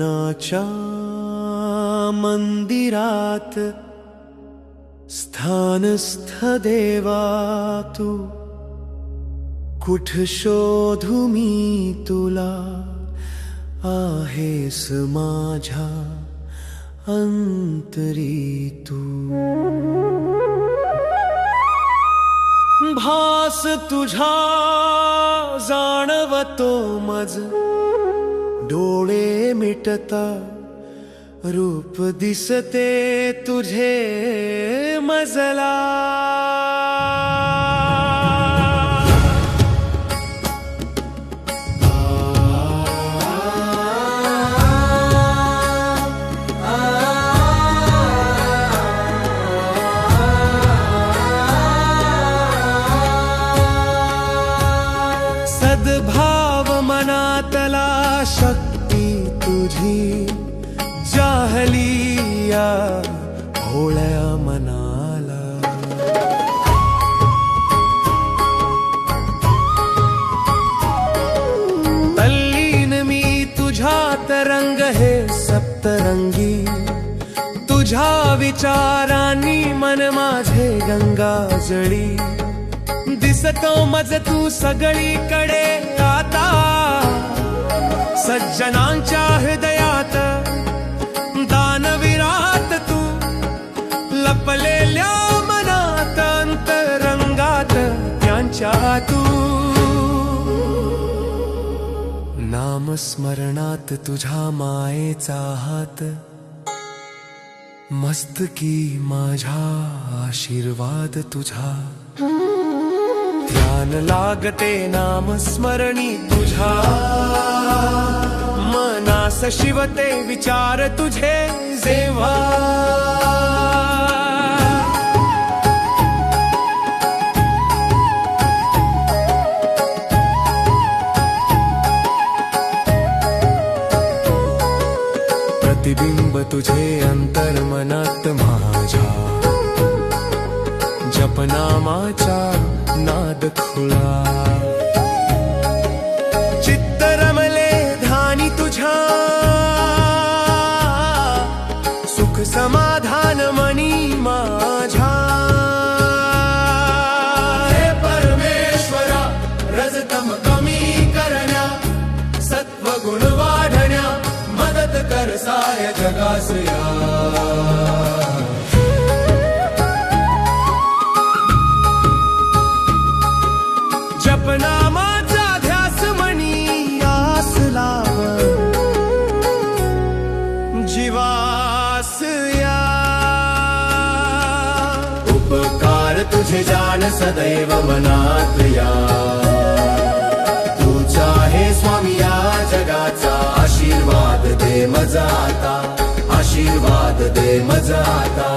मनाच्या मंदिरात स्थानस्थ देवा तू. कुठ शोधू मी तुला? आहेस माझ्या अंतरी तू. भास तुझा जाणवतो मज. डोळे मिटता रूप दिसते तुझे मजला. सद्भाव तुझी जाहलिया भोळ्या मनाला। तल्लीन मी तुझा रंग हे सप्तरंगी। तुझ्या विचारांनी मन माझे गंगा जळी दिसतो मज तू सगळीकडे सज्जनांच्या हृदयात दानविरात तू लपलेल्या मनात अंतरंगात त्यांच्या तू. नामस्मरणात तुझ्या मायेचा हात मस्तकी माझ्या आशीर्वाद तुझा. ध्यान लागते नामस्मरणी तुझा. मनास शिवते विचार तुझे जेव्हा. प्रतिबिंब तुझे अंतर्मनात माझ्या. जपनामाचा नाद खुळा. सुख समाधान मनी माझ्या हे परमेश्वरा रजतम कमी करण्या सत्व गुण वाढण्या मदत कर साय उपकार तुझे जान सदैव मनात या तू चाहे स्वामी या जगाचा आशीर्वाद दे मजाता आशीर्वाद दे मजाता